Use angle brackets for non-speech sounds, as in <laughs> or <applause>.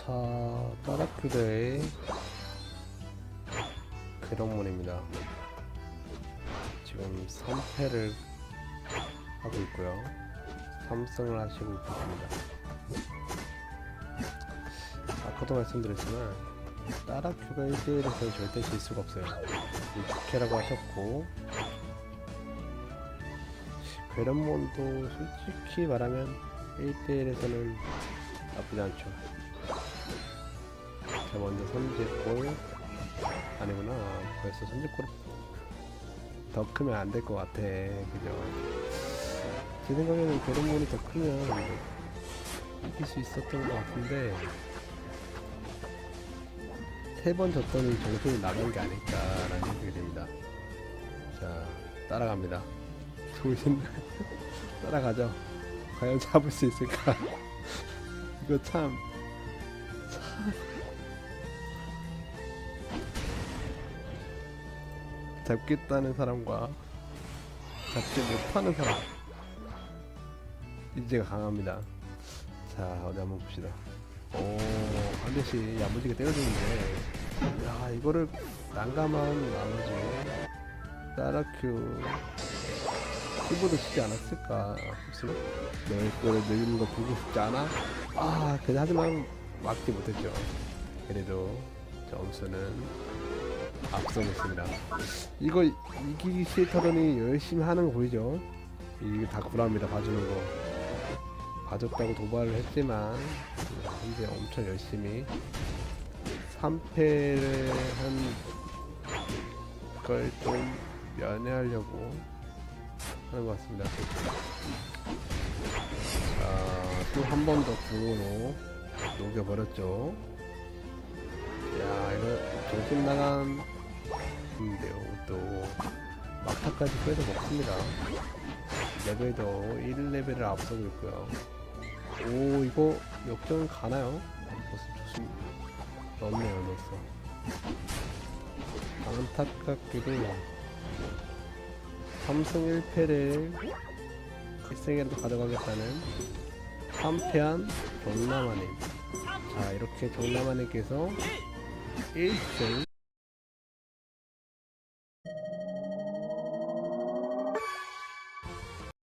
자, 따라큐대의 괴롱몬입니다. 지금 3패를 하고 있고요. 3승을 하시고 있습니다. 아까도 말씀드렸지만 따라큐가 1대1에서 절대 질 수가 없어요. 6패라고 하셨고 괴런몬도 솔직히 말하면 1대1에서는 나쁘지 않죠. 자, 먼저 선제골 아니구나. 벌써 선제골 더 크면 안 될 것 같아. 그죠? 제 생각에는 괴런몬이 더 크면 이길 수 있었던 것 같은데 세 번 졌더니 정신이 나간 게 아닐까라는 생각이 듭니다. 자, 따라갑니다. 정신 <laughs> 따라가죠. 과연 잡을 수 있을까? <laughs> 이거 참, 참. 잡겠다는 사람과 잡지 못하는 사람. 이제가 강합니다. 자, 어디 한번 봅시다. 오, 한 대씩 야무지게 때려주는데, 야, 이거를 난감한 나머지, 따라큐, 키보드 치지 않았을까 싶습니다. 내 거를 늘리는 거 보고 싶지 않아? 아, 그냥 하지만 막지 못했죠. 그래도 점수는 앞서고 있습니다. 이거 이기기 싫다더니 열심히 하는 거 보이죠? 이게 다 구라입니다. 봐주는 거. 봐줬다고 도발을 했지만 현재 엄청 열심히 3패를 한 걸 좀 면회하려고 하는 것 같습니다. 자, 또 한 번더 궁으로 녹여버렸죠. 야, 이거 정신 나간 인데요. 또 막타까지 빼서 먹습니다. 레벨도 1레벨을 앞서고 있고요. 오, 이거 역전 가나요? 좋습니다. 넣었네요, 넣었어. 안타깝게도 3승 1패를 1승이라도 가져가겠다는 3패한 정남아님 자 이렇게 정남아님께서 1승